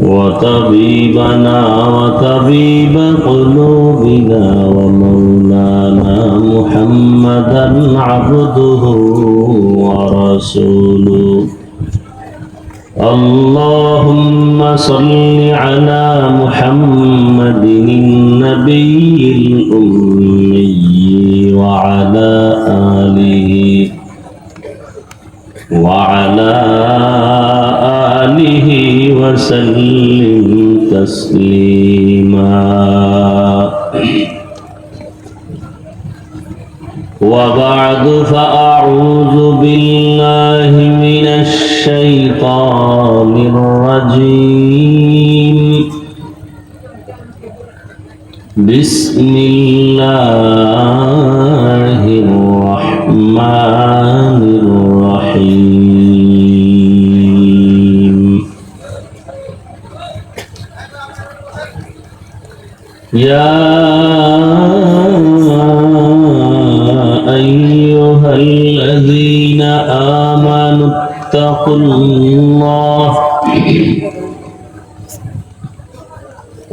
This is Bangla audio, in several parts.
وطبيبنا وطبيب قلوبنا ومولانا محمدا عبده ورسوله. اللهم صل على محمد النبي الأمي وعلى آله وعلى آله وسلم تسليما. وبعد فأعوذ بالله من الشيطان الرجيم. بسم الله الرحمن الرحيم. يا أيها الذين آمنوا اتقوا الله.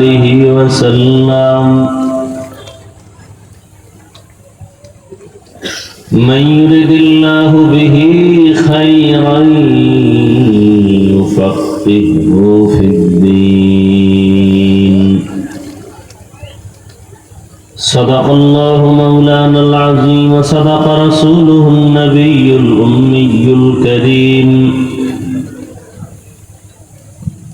وآله وسلم. من يرد الله به خيرا يفقهه في الدين. صدق الله مولانا العظيم وصدق رسوله النبي الأمي الكريم.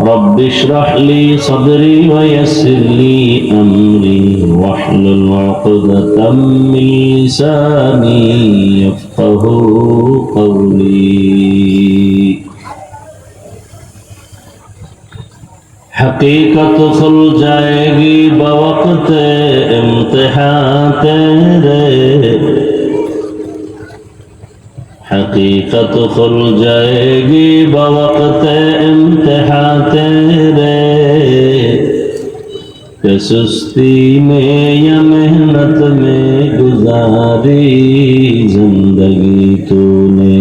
رب اشرح لي صدري ويسر لي أمري واحلل عقدة من لساني يفقه قولي. حقیقت کھل جائے گی بوقت امتحان تیرے हकीकत खुल जाएगी बवक्त इम्तहा तेरे। के सुस्ती में या मेहनत में गुजारी ज़िंदगी तूने।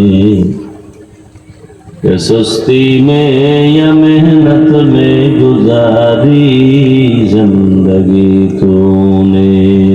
सुस्ती में या मेहनत में गुजारी ज़िंदगी तूने।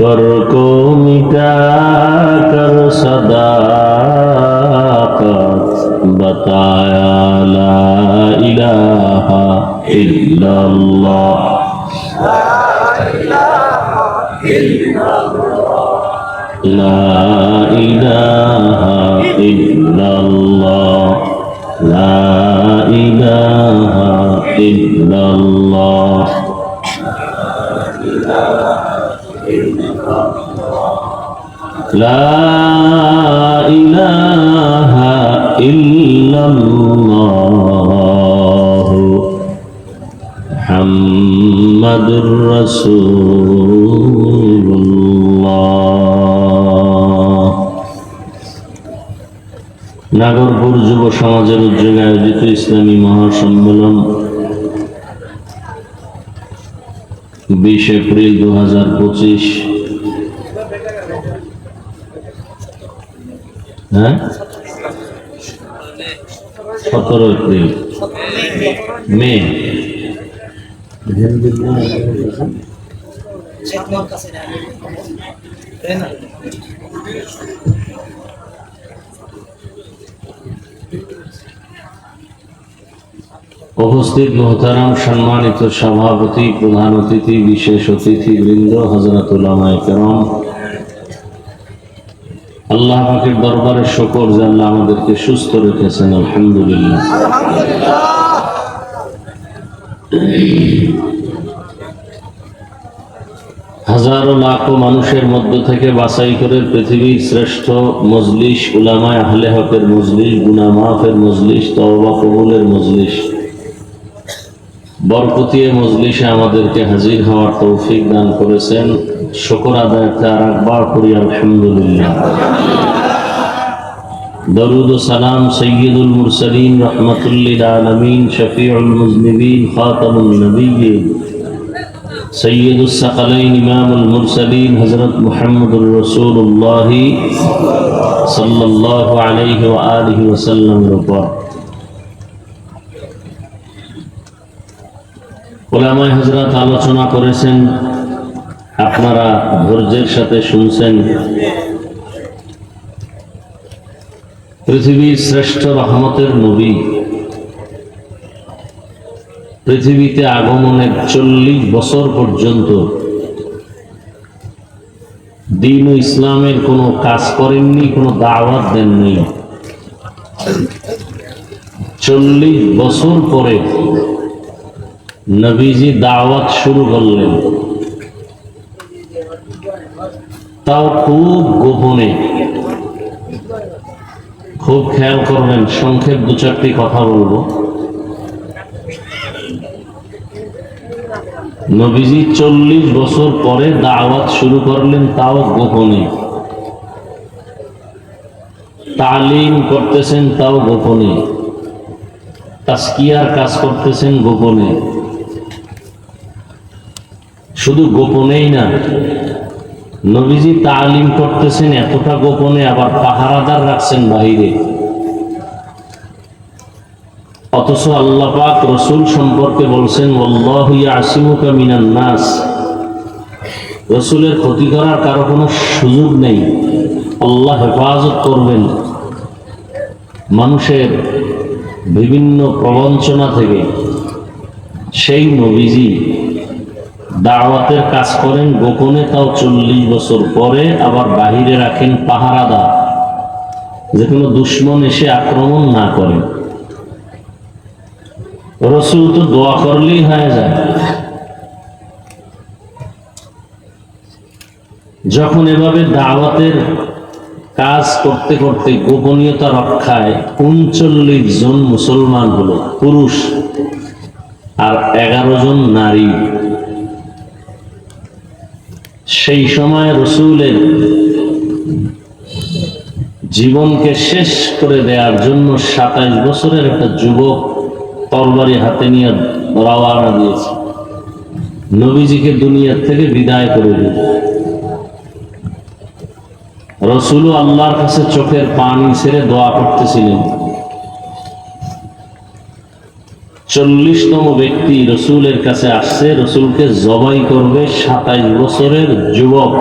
कुफर को मिटा कर सदाकत बताया ला इलाहा इल्लल्लाह لا إله إلا الله لا إله إلا الله لا إله إلا الله محمد رسول الله নাগরপুর যুব সমাজের উদ্যোগে আয়োজিত ইসলামী মহাসম্মেলন বিশ এপ্রিল দু হাজার পঁচিশ হ্যাঁ? সতেরো এপ্রিল। মে। উপস্থিত মোহতারাম সম্মানিত সভাপতি, প্রধান অতিথি, বিশেষ অতিথি বৃন্দ হজরতুল্লাহ কেরম আল্লাহ পাকের দরবারে শকর যে আল্লাহ আমাদেরকে সুস্থ রেখেছেন, আলহামদুলিল্লাহ। হাজারো লাখো মানুষের মধ্য থেকে বাছাই করে পৃথিবীর শ্রেষ্ঠ মজলিস উলামায় আহলে হকের মজলিস গুনা মাফের মজলিস তওবা কবুলের মজলিস বরকতিয়ে মজলিসে আমাদেরকে হাজির হওয়ার তৌফিক দান করেছেন। শকর আদায়তে আর একবার করি আলহামদুলিল্লাহ দরুদ ও সালাম সৈয়দুল মুরসালিন রহমতুল্লিল আলমিন শফিউল মুজনিবিন খাতামুন নবীন سيد الثقلين إمام المرسلين حضرت محمد رسول الله صلى الله عليه وآله وسلم উপর ওলামায় হজরত আলোচনা করেছেন আপনারা ধৈর্যের সাথে শুনছেন। পৃথিবীর শ্রেষ্ঠ রহমতের নবী। পৃথিবীতে আগমনের চল্লিশ বছর পর্যন্ত দিন ইসলামের কোনো কাজ করেননি, কোনো দাওয়াত দেননি। চল্লিশ বছর পরে নবীজি দাওয়াত শুরু করলেন। তাও খুব গোপনে খুব খেয়াল করবেন, সংক্ষেপ দু চারটি কথা বলব। নবীজি চল্লিশ বছর পরে দাওয়াত শুরু করলেন, তাও গোপনে। তালিম করতেছেন, তাও গোপনে। তাস্কিয়ার কাজ করতেছেন, গোপনে। শুধু গোপনেই না নবীজি তালিম করতেছেন, এতটা গোপনে আবার পাহারাদার রাখছেন বাহিরে। অথচ আল্লাহ পাক রসুল সম্পর্কে বলছেন মিনান নাস। রসুলের ক্ষতি করার কারও কোনো সুযোগ নেই। আল্লাহ হেফাজত করবেন। মানুষের বিভিন্ন প্রবঞ্চনা থেকে সেই নবীজি দাওয়াতের কাজ করেন গোপনে তাও চল্লিশ বছর পরে আবার বাহিরে রাখেন পাহারাদা যে কোনো দুশ্মন এসে আক্রমণ না করে। রসুল তো দোয়া করলেই হয়ে যায়। যখন এভাবে দাওয়াতের কাজ করতে করতে গোপনীয়তা রক্ষায় উনচল্লিশ জন মুসলমান হলো, পুরুষ আর এগারো জন নারী। সেই সময় রসুলের জীবনকে শেষ করে দেওয়ার জন্য সাতাইশ বছরের একটা যুবক তরবারি হাতে নিয়ে রওয়ানা দিয়েছে। নবীজিকে দুনিয়ার থেকে বিদায় করে দিল। রসুলও আল্লাহর কাছে চোখের পানি ছেড়ে দোয়া করতেছিলেন। চল্লিশতম ব্যক্তি রসুলের কাছে আসছে, রসুলকে জবাই করবে সাতাইশ বছরের যুবক।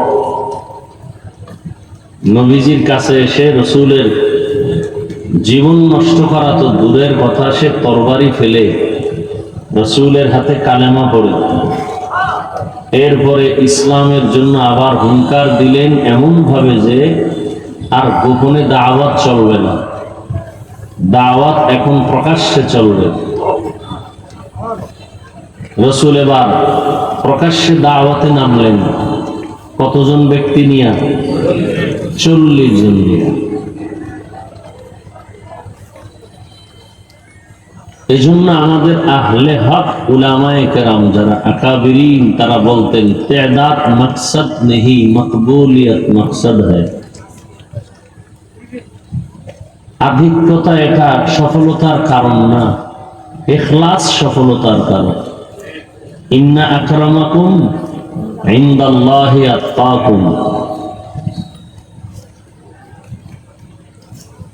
নবীজির কাছে এসে রসুলের জীবন নষ্ট করা তো দূরের কথা, সে তরবারি ফেলে রসুলের হাতে কালেমা পড়ে। এরপরে ইসলামের জন্য আবার হুঙ্কার দিলেন এমন ভাবে যে আর গোপনে দাওয়াত চলবে না। দাওয়াত এখন প্রকাশ্যে চলবে। রসুল এবার প্রকাশ্যে দাওয়াতে নামলেন। কতজন ব্যক্তি নিয়ে? চল্লিশ জন নিয়ে। এই জন্য আমাদের আহলে হক, উলামায়ে কেরাম যারা আকাবিরিন, তারা বলতেন তেদাত মকসদ নেহি, মকবুলিয়ত মকসদ হয় আধিক্যতা এটা সফলতার কারণ না, এখলাস সফলতার কারণ। ইন্না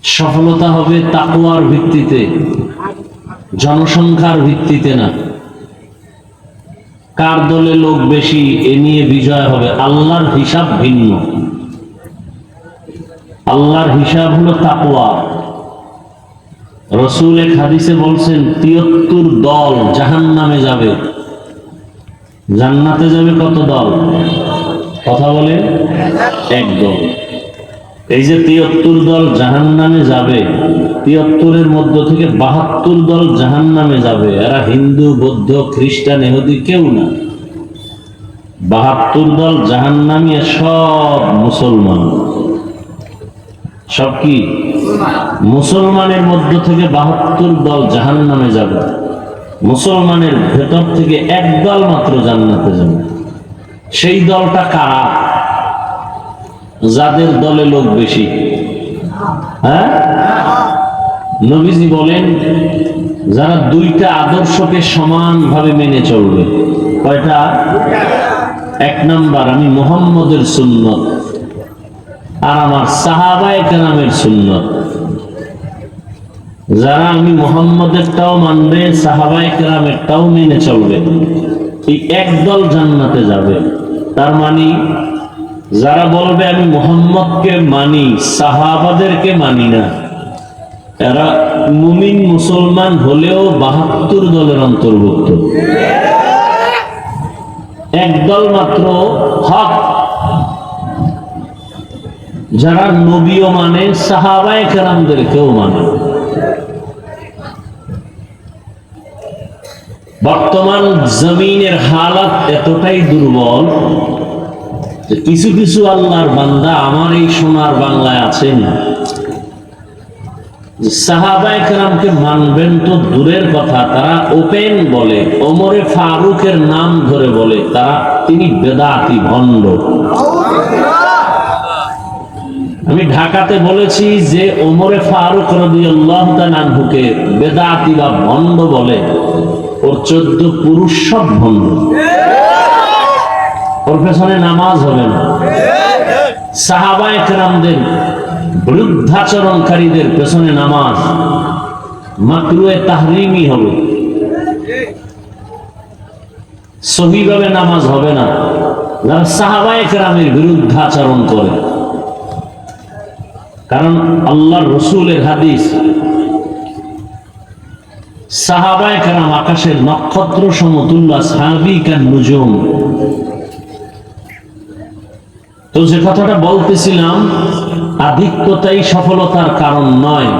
সফলতা হবে তাকওয়ার ভিত্তিতে, জনসংখ্যার ভিত্তিতে না। কার দলে লোক বেশি, এ নিয়ে বিজয় হবে। আল্লাহর হিসাব ভিন্ন। আল্লাহর হিসাব হলো তাকওয়া। রসুল এক হাদিসে বলছেন, তিয়াত্তর দল জাহান নামে যাবে। জান্নাতে যাবে কত দল? কথা বলে? এক দল এই যে তিয়াত্তর দল জাহান নামে যাবে, তিয়াত্তরের মধ্য থেকে বাহাত্তর দল জাহান নামে যাবে। এরা হিন্দু, বৌদ্ধ, খ্রিস্টান এহুদি কেউ না। বাহাত্তর দল জাহান নামিয়ে সব মুসলমান। সব কি? মুসলমানের মধ্য থেকে বাহাত্তর দল জাহান নামে যাবে। মুসলমানের ভেতর থেকে এক দল মাত্র জান্নাতে যাবে। সেই দলটা কারা? যাদের দলে লোক বেশি। হ্যাঁ? নবীজি বলেন, যারা দুইটা আদর্শকে সমানভাবে মেনে চলবে। কয়টা? এক নাম্বার, আমি মোহাম্মদের সুন্নত। আর আমার সাহাবায়ে কেরামের সুন্নত। যারা আমি মোহাম্মদেরটাও মানবে, সাহাবায়ে কেরামেরটাও মেনে চলবে, এই একদল জান্নাতে যাবে। তার মানে যারা বলবে আমি মোহাম্মদকে মানি, সাহাবাদেরকে মানি না, এরা মুমিন মুসলমান হলেও বাহাত্তর দলের অন্তর্ভুক্ত। একদল মাত্র হক। যারা নবীও মানে সাহাবায়ে কেরামদেরকেও মানে। বর্তমান জমিনের হালাত এতটাই দুর্বল কিছু কিছু আল্লাহর বান্দা আমার এই সোনার বাংলায় আছেন। যে কেরামকে মানবেন তো দূরের কথা, তারা ওপেন বলে, ওমরে ফারুকের নাম ধরে বলে, তারা তিনি বেদাতি ভণ্ড। আমি ঢাকাতে বলেছি যে ওমরে ফারুক আনহুকে বেদাতি বা ভণ্ড বলে। ওর চোদ্দ পুরুষ সব ওর পেছনে নামাজ হবে না। বৃদ্ধাচরণকারীদের পেছনে নামাজ। মাকরুয়ে তাহরিমি হবে। সহিভাবে নামাজ হবে না। যারা সাহাবায়ে কেরামের বিরুদ্ধাচরণ করে। কারণ আল্লাহর রসুলের হাদিস সাহাবায়ে কেরাম আকাশের নক্ষত্র সমতুল্য সাহাবিকার নুজুম। তো যে কথাটা বলতেছিলাম, আধিক্যতাই সফলতার কারণ নয়।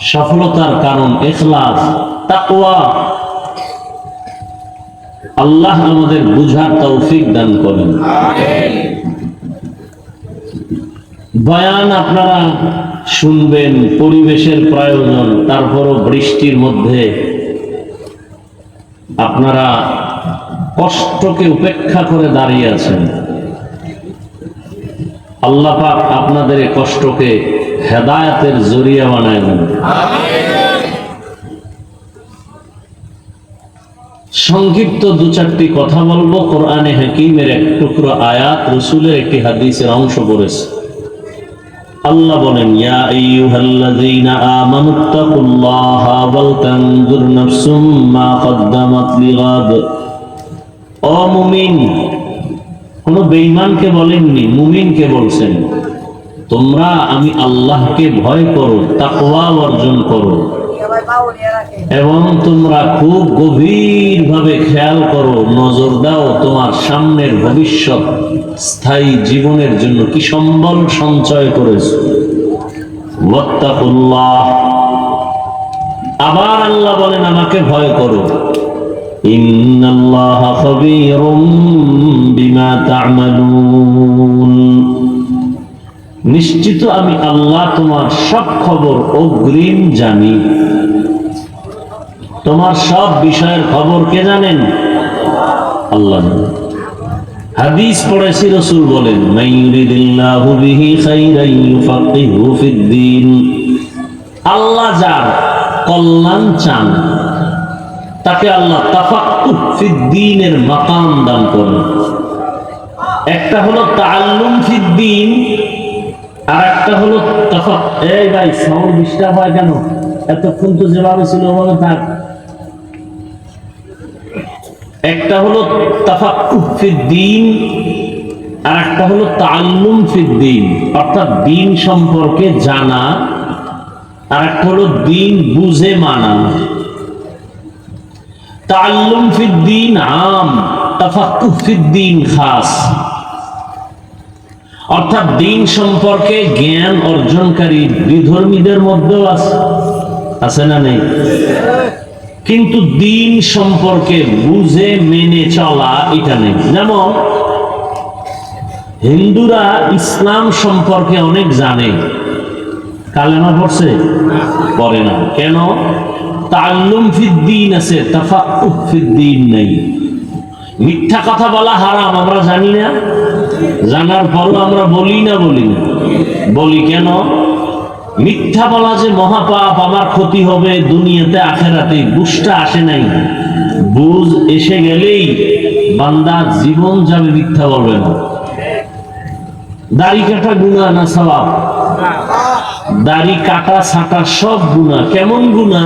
সফলতার কারণ এখলাস তাকওয়া। আল্লাহ আমাদের বুঝার তৌফিক দান করেন। বয়ান আপনারা শুনবেন পরিবেশের প্রয়োজন, তারপরও বৃষ্টির মধ্যে আপনারা কষ্টকে উপেক্ষা করে দাঁড়িয়ে আছেন। আল্লাহ পাক আপনাদের এই কষ্টকে হেদায়াতের জরিয়া বানায় দেন। সংক্ষিপ্ত দু চারটি কথা বলব। কোরআনে হাকিমের এক টুকরো আয়াত, রসুলের একটি হাদিসের অংশ পড়েছে। আল্লাহ বলেন, ইয়া আইয়ুহাল্লাযীনা আমানুত্তাকুল্লাহা ওয়াল তানজুর নাফসুম মা কদ্দামাত লিগাদ। ও মুমিন, কোন বেঈমানকে বলেননি, মুমিনকে বলছেন, তোমরা আমি আল্লাহকে ভয় করো, তাকওয়া অর্জন করো। এবং তোমরা খুব গভীর ভাবে খেয়াল করো, নজর দাও তোমার সামনের ভবিষ্যৎ স্থায়ী জীবনের জন্য কি সম্বল সঞ্চয় করেছ। আবার আল্লাহ বলেন, আমাকে ভয় করো। নিশ্চিত আমি আল্লাহ তোমার সব খবর অগ্রিম জানি। তোমার সব বিষয়ের খবর কে জানেন? আল্লাহ হাদিস পড়েছি রসুল বলেন আল্লাহ যার কল্যাণ চান, তাকে আল্লাহ তাফাক্কুহ ফিদ্দীনের মাকাম দান করেন। একটা হলো তাআল্লুম ফিদ্দিন আর একটা হলো তাফাক এই ভাই, সাউন্ড ডিস্টার্ব হয় কেন? এতক্ষণ তো যেভাবে ছিল ওভাবে থাক একটা হলো ফিদ্দীন আর একটা হলো তাআল্লুম ফিদ্দীন অর্থাৎ দিন সম্পর্কে জানা, আর একটা হলো দিন বুঝে মানা। তাআল্লুম ফিদ্দীন আম, তাফাক্কুহ ফিদ্দীন খাস। অর্থাৎ দিন সম্পর্কে জ্ঞান অর্জনকারী বিধর্মীদের মধ্যেও আছে। আছে না নেই? কিন্তু দিন সম্পর্কে বুঝে মেনে চলা এটা নেই। যেমন, হিন্দুরা ইসলাম সম্পর্কে অনেক জানে। কালেমা পড়ছে? পড়ে না। কেন? তাল্লুম ফিদ্দিন আছে, তাফাক্কুহ ফিদ্দিন নেই। মিথ্যা কথা বলা হারাম, আমরা জানি না। জানার পরও আমরা বলি না বলি না। বলি কেন? মিথ্যা বলা যে মহাপাপ, আমার ক্ষতি হবে, দুনিয়াতে আখেরাতে বুঝটা আসে নাই। বুঝ এসে গেলেই বান্দা জীবন যাবে মিথ্যা বলবে না। দাড়ি কাটা গুণা না সবাব দাড়ি কাটা, ছাটা সব গুণা কেমন গুণা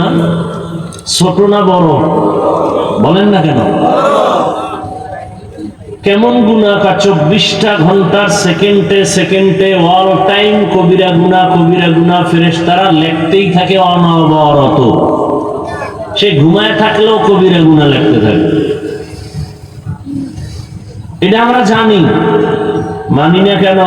ছোট না বড়? বলেন না কেন? কেমন গুণা কা চব্বিশটা ঘণ্টার সেকেন্ডে সেকেন্ডে অল টাইম, কবিরা গুণা কবিরা গুণা ফেরেস তারা লেখতেই থাকে অনবরত। সে ঘুমায় থাকলেও কবিরা গুণা লেখতে থাকে। এটা আমরা জানি। মানি না কেন?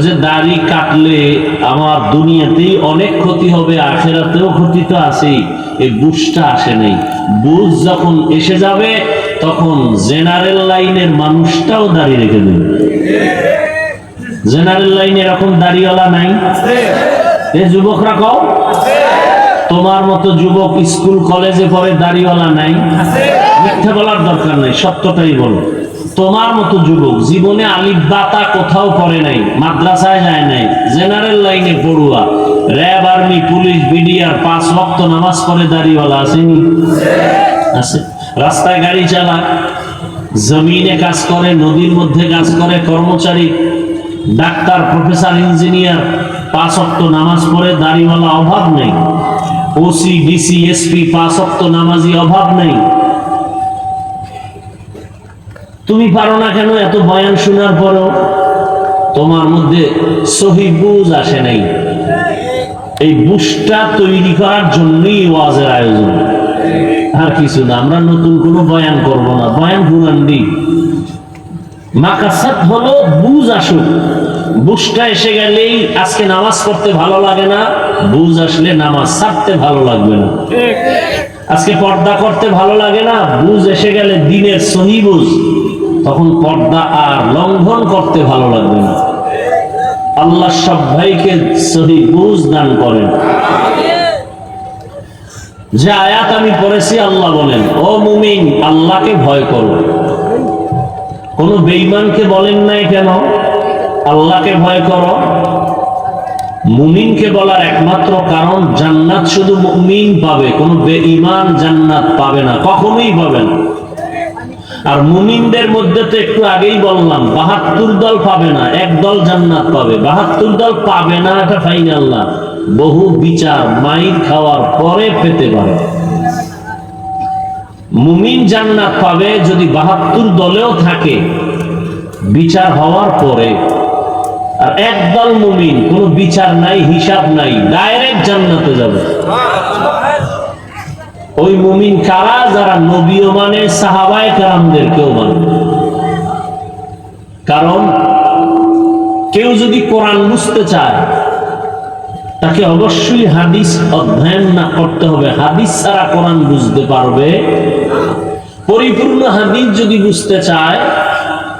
যে দাড়ি কাটলে আমার দুনিয়াতেই অনেক ক্ষতি হবে, আখেরাতেও ক্ষতি তো আছেই। এই বুঝটা আসে নাই। বুঝ যখন এসে যাবে তখন জেনারেল লাইনের মানুষটাও দাঁড়িয়ে রেখে দেবে জেনারেল লাইনে এরকম দাড়িওয়ালা নাই? এ যুবকরা কও, তোমার মতো যুবক স্কুল, কলেজে পড়ে দাড়িওয়ালা নাই? মিথ্যা বলার দরকার নাই, সত্যটাই বলো। তোমার মতো যুবক জীবনে আলিফ বাতা কোথাও পড়ে নাই, মাদ্রাসায় যায় নাই, জেনারেল লাইনে পড়ুয়া, র্যাব আর্মি, পুলিশ, বিডিআর, পাঁচ ভক্ত নামাজ পড়ে দাড়িওয়ালা আসেনি আছে। রাস্তায় গাড়ি চালায়, জমিনে কাজ করে, নদীর মধ্যে কাজ করে, কর্মচারী, ডাক্তার, প্রফেসর, ইঞ্জিনিয়ার, পাঁচ অক্ত নামাজ পড়ে, দাড়িওয়ালা অভাব নেই। ওসি ডিসি এসপি পাঁচ অক্ত নামাজি অভাব নেই। তুমি পারো না কেন? এত বয়ান শোনার পরও তোমার মধ্যে সহি বুঝ আসে নাই। এই বুঝটা তৈরি করার জন্যই ওয়াজের আয়োজন। আর কিছু না, আমরা নতুন কোনো বয়ান করব না। বয়ান গুণান্ডি মাকাসাত হলো বুঝ আসুক। বুঝটা এসে গেলেই আজকে নামাজ পড়তে ভালো লাগে না, বুঝ আসলে নামাজ ছাড়তে ভালো লাগবে না। আজকে পর্দা করতে ভালো লাগে না, বুঝ এসে গেলে দিনের সহি বুঝ। তখন পর্দা আর লঙ্ঘন করতে ভালো লাগবে না। আল্লাহ সব ভাইকে সহি বুঝ দান করেন। যে আয়াত আমি পড়েছি, আল্লাহ বলেন, ও মুমিন, আল্লাহকে ভয় করো। কোন বেঈমানকে বলেন নাই কেন? আল্লাহকে ভয় করো? মুমিনকে বলার একমাত্র কারণ জান্নাত শুধু মুমিন পাবে, কোন বেঈমান জান্নাত পাবে না, কখনোই পাবে না। আর মুমিনদের মধ্যে তো একটু আগেই বললাম, বাহাত্তর দল পাবে না, এক দল জান্নাত পাবে, বাহাত্তর দল পাবে না, এটা ফাইনাল না। বহু বিচার মাইর খাওয়ার পরে পেতে পারে। মুমিন জান্নাত পাবে যদি বাহাত্তর দলেও থাকে। বিচার হওয়ার পরে আর একদল মুমিন, কোনো বিচার নাই, হিসাব নাই, ডাইরেক্ট জান্নাতে যাবে। ওই মুমিন কারা? যারা নবীও মানে সাহাবায় কারামদেরকেও মানে। কারণ কেউ যদি কোরআন বুঝতে চায় তাকে অবশ্যই হাদিস অধ্যয়ন না করতে হবে। হাদিস ছাড়া কোরআন বুঝতে পারবে। পরিপূর্ণ হাদিস যদি বুঝতে চায়,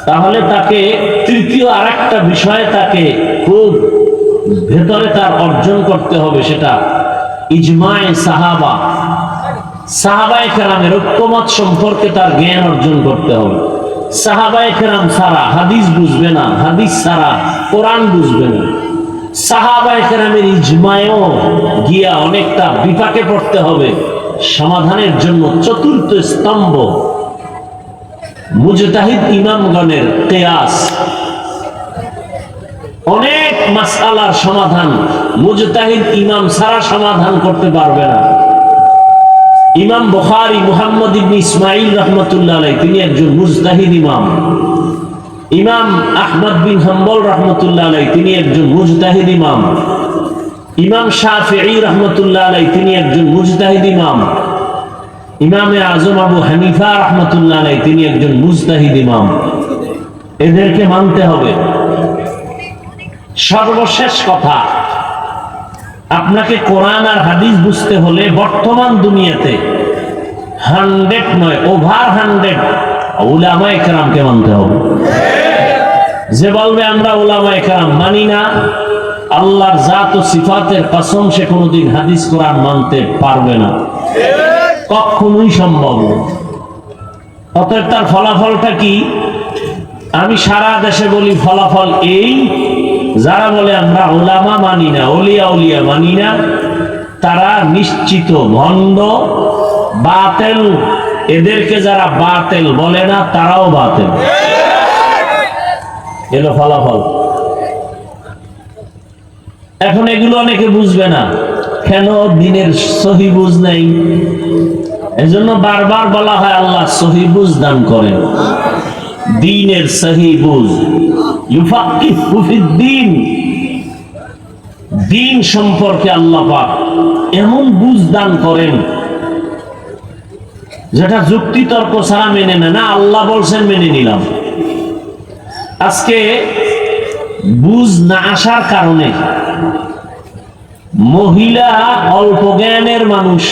তাহলে তাকে তৃতীয় আরেকটা বিষয় তাকে খুব ভেতরে তার অর্জন করতে হবে সেটা ইজমায় সাহাবা। সাহাবায় খেরামের ঐক্যমত সম্পর্কে তার জ্ঞান অর্জন করতে হবে। সাহাবায়ে খেরাম সারা হাদিস বুঝবে না, হাদিস সারা কোরআন বুঝবে না। সাহাবায়ে কেরামের ইজমায়ও গিয়া অনেকটা বিপাকে পড়তে হবে। সমাধানের জন্য চতুর্থ স্তম্ভ। মুজতাহিদ ইমামগণের কেয়াস। অনেক মাসালার সমাধান। মুজতাহিদ ইমাম সারা সমাধান করতে পারবে না। ইমাম বুখারী, মুহাম্মদ ইবনে ইসমাইল রহমতুল্লাহ তিনি একজন মুজতাহিদ ইমাম। ইমাম আহমদ বিন হাম্বল রহমতুল্লাহ আলাই তিনি একজন মুজতাহিদ ইমাম। ইমাম শাফিঈ রহমতুল্লাহ আলাই তিনি একজন মুজতাহিদ ইমাম। ইমামে আজম আবু হানিফা রহমতুল্লাহ আলাই তিনি একজন মুজতাহিদ ইমাম। এদেরকে মানতে হবে। সর্বশেষ কথা, আপনাকে কোরআন আর হাদিস বুঝতে হলে বর্তমান দুনিয়াতে হান্ড্রেড নয়, ওভার হান্ড্রেড উলামা একরামকে মানতে হবে। যে বলবে, আমরা ওলামা একরাম মানি না। আল্লাহর জাত ও সিফাতের কসম সে কোনোদিন হাদিস, কোরআন মানতে পারবে না। কখনোই সম্ভব অতএব তার ফলাফলটা কি? আমি সারা দেশে বলি, ফলাফল এই, যারা বলে, আমরা ওলামা মানি না, অলিয়া উলিয়া মানি না, তারা নিশ্চিত, ভণ্ড, বাতেল এদেরকে যারা বাতেল বলে না, তারাও বাতেল। এলো ফলাফল। এখন এগুলো অনেকে বুঝবে না। কেন দিনের সহি বুঝ নেই? এজন্য বারবার বলা হয়, আল্লাহ সহি বুঝ দান করেন। দিনের সহি বুঝ। ফিদ্দিন। দিন সম্পর্কে আল্লাহ পাক এমন বুঝ দান করেন যেটা যুক্তি তর্ক ছাড়া মেনে নেয়। না, আল্লাহ বলছেন মেনে নিলাম। আজকে বুঝ না আসার কারণে মহিলা অল্প জ্ঞানের মানুষ,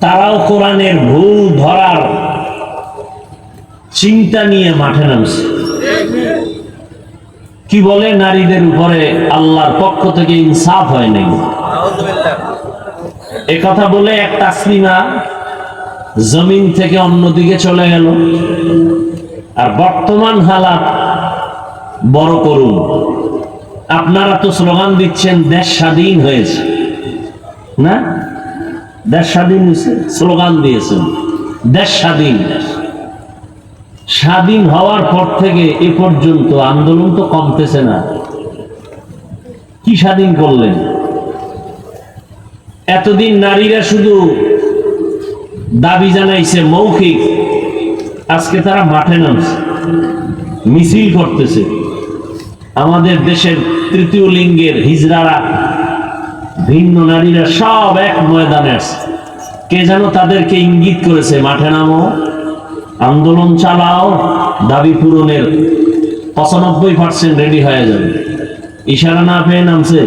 তারাও কোরআনের ভুল ধরার চিন্তা নিয়ে মাঠে নামছে। কি বলে? নারীদের উপরে আল্লাহর পক্ষ থেকে ইনসাফ হয় নাই। এ কথা বলে এক তাসলিমা জমিন থেকে অন্যদিকে চলে গেল। আর বর্তমান হালাত বড় করুন। আপনারা তো স্লোগান দিচ্ছেন, দেশ স্বাধীন হয়েছে। না? দেশ স্বাধীন হয়েছে, স্লোগান দিয়েছেন। দেশ স্বাধীন। স্বাধীন হওয়ার পর থেকে এ পর্যন্ত আন্দোলন তো কমতেছে না। কি স্বাধীন করলেন? এতদিন নারীরা শুধু দাবি জানাইছে, মৌখিক, আজকে তারা মাঠে নামছে, মিছিল করতেছে। আমাদের দেশের তৃতীয় লিঙ্গের হিজড়ারা ভিন্ন নারীরা সব এক ময়দানে আছে। কে যেন তাদেরকে ইঙ্গিত করেছে, মাঠে নামো, আন্দোলন চালাও, দাবি পূরণের পঁচানব্বই পার্সেন্ট রেডি হয়ে যাবে। ইশারা না পেয়ে নামছে?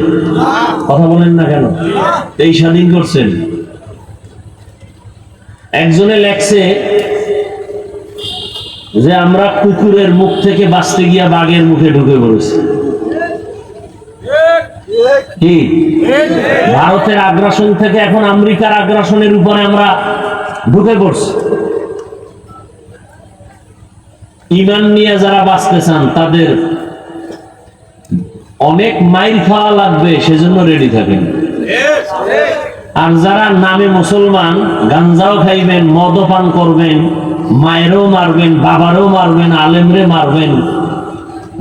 কথা বলেন না কেন? এই স্বাধীন করছেন। একজনে লেখছে যে আমরা কুকুরের মুখ থেকে বাঁচতে গিয়া বাঘের মুখে ঢুকে পড়েছি। ভারতের আগ্রাসন থেকে এখন আমেরিকার আগ্রাসনের উপরে আমরা ঢুকে পড়ছি। ইমান নিয়ে যারা বাঁচতে চান, তাদের অনেক মাইল খাওয়া লাগবে, সেজন্য রেডি থাকেন। আর যারা নামে মুসলমান, গাঞ্জাও খাইবেন, মদও পান করবেন, মায়েরও মারবেন, বাবারও মারবেন, আলেমরে মারবেন,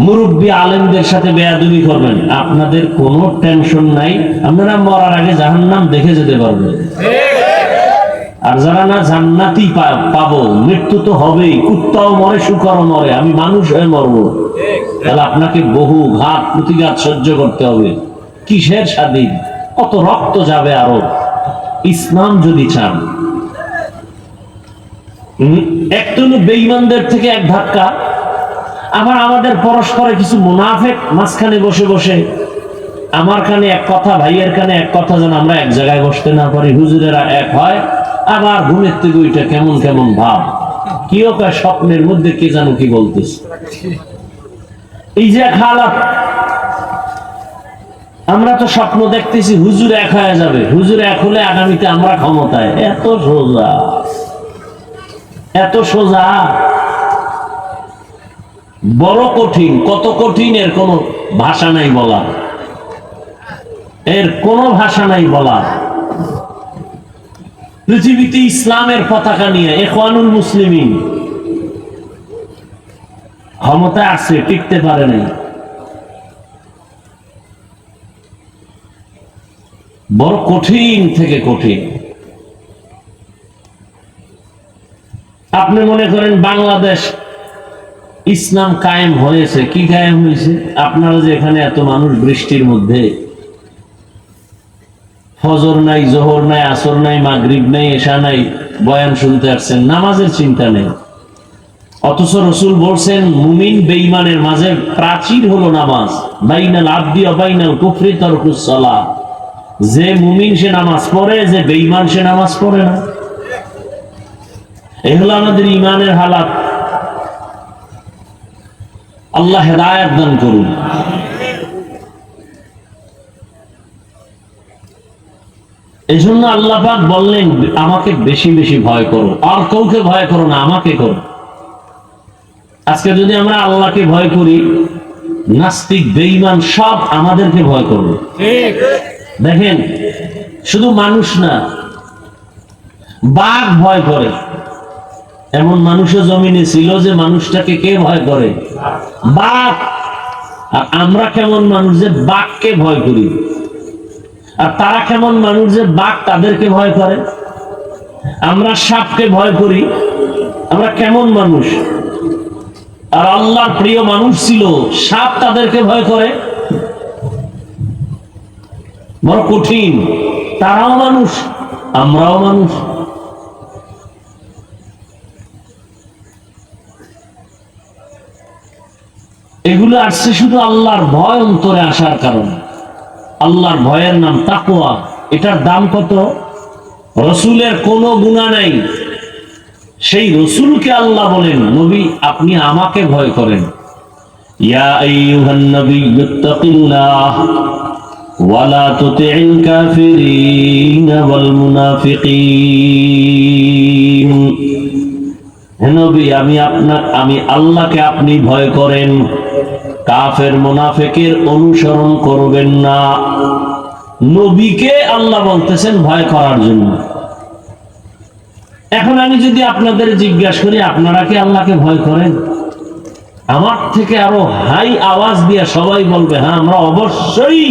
মুরব্বী আলেমদের সাথে বেয়াদবি করবেন, আপনাদের কোনো টেনশন নাই। আপনারা মরার আগে জাহান্নাম দেখে যেতে পারবেন। আর যারা না জান্নাতি পাবো, মৃত্যু তো হবেই, কুত্তাও মরে, শুকরও মরে, আমি মানুষ হয়ে মরবো। তাহলে আপনাকে বহু ঘাত, প্রতিঘাত সহ্য করতে হবে। কিসের স্বাধীন? কত রক্ত যাবে আরও? ইসলাম যদি চান একটা হলো বেঈমানদের থেকে এক ধাক্কা, আবার আমাদের পরস্পরে কিছু মুনাফেক মাঝখানে বসে বসে, আমার কানে এক কথা, ভাইয়ের কানে এক কথা যেন আমরা এক জায়গায় বসতে না পারি, হুজুরেরা এক হয়, আবার ঘুমের থেকে ওইটা কেমন কেমন ভাব। কয়, স্বপ্নের মধ্যে কে জানো কি বলতেছে। এই যে এক হালাত আমরা তো স্বপ্ন দেখতেছি হুজুর এক হয়ে যাবে। হুজুর এক হলে আগামীতে আমরা ক্ষমতায়। এত সোজা। এত সোজা। বড় কঠিন, কত কঠিন এর কোনো ভাষা নাই বলা এর কোনো ভাষা নাই বলা পৃথিবীতে ইসলামের পতাকা নিয়ে এখওয়ানুল মুসলিমিন ক্ষমতায় আসছে টিকতে পারে নাই। বড় কঠিন থেকে কঠিন। আপনি মনে করেন বাংলাদেশ ইসলাম কায়েম হয়েছে, কি কায়েম হয়েছে? আপনারা যে এখানে এত মানুষ বৃষ্টির মধ্যে, ফজর নাই, জোহর নাই, আসর নাই, মাগরিব নাই, এশা নাই, বয়ান শুনতে আসছেন, নামাজের চিন্তা নেই। অথচ রসুল বলছেন, মুমিন বেঈমানের মাঝে প্রাচীর হলো নামাজ, বাইনাল আব্দি অবাইনাল কুফরি তরকুস সালাহ যে মুমিন সে নামাজ পড়ে, যে বেঈমান সে নামাজ পড়ে না। এগুলো আমাদের ইমানের হালাত। আল্লাহ হেদায়াত দান করুন। এই জন্য আল্লাহ বললেন, আমাকে বেশি বেশি ভয় করো। আর কাউকে ভয় করো না, আমাকে করো। আজকে যদি আমরা আল্লাহকে ভয় করি, নাস্তিক, বেঈমান সব আমাদেরকে ভয় করবে। দেখেন, শুধু মানুষ না, বাঘ ভয় করে। এমন মানুষও জমিনে ছিল যে মানুষটাকে কে ভয় করে? বাঘ। আর আমরা কেমন মানুষ যে বাঘকে ভয় করি? আর তারা কেমন মানুষ যে বাঘ তাদেরকে ভয় করে? আমরা সাপকে ভয় করি। আমরা কেমন মানুষ? আর আল্লাহর প্রিয় মানুষ ছিল, সাপ তাদেরকে ভয় করে। বড় কঠিন। তারাও মানুষ, আমরাও মানুষ। এগুলো আসছে শুধু আল্লাহর ভয় অন্তরে আসার কারণে। আল্লাহর ভয়ের নাম তাকোয়া এটার দাম কত? রসুলের কোনো গুণা নাই। সেই রসুলকে আল্লাহ বলেন, নবী, আপনি আমাকে ভয় করেন। ইয়া আইয়ুহান নবী ইত্তাকিল্লাহ ওয়ালা তুতি'ল কাফিরিন ওয়াল মুনাফিকিন হে নবী, আমি আপনার, আমি আল্লাহকে আপনি ভয় করেন। কাফের মুনাফিকের অনুসরণ করবেন না। নবীকে আল্লাহ বলতেছেন ভয় করার জন্য। এখন আমি যদি আপনাদের জিজ্ঞাসা করি, আপনারা কি আল্লাহকে ভয় করেন? আমার থেকে আরও হাই আওয়াজ দিয়ে সবাই বলবে হ্যাঁ আমরা অবশ্যই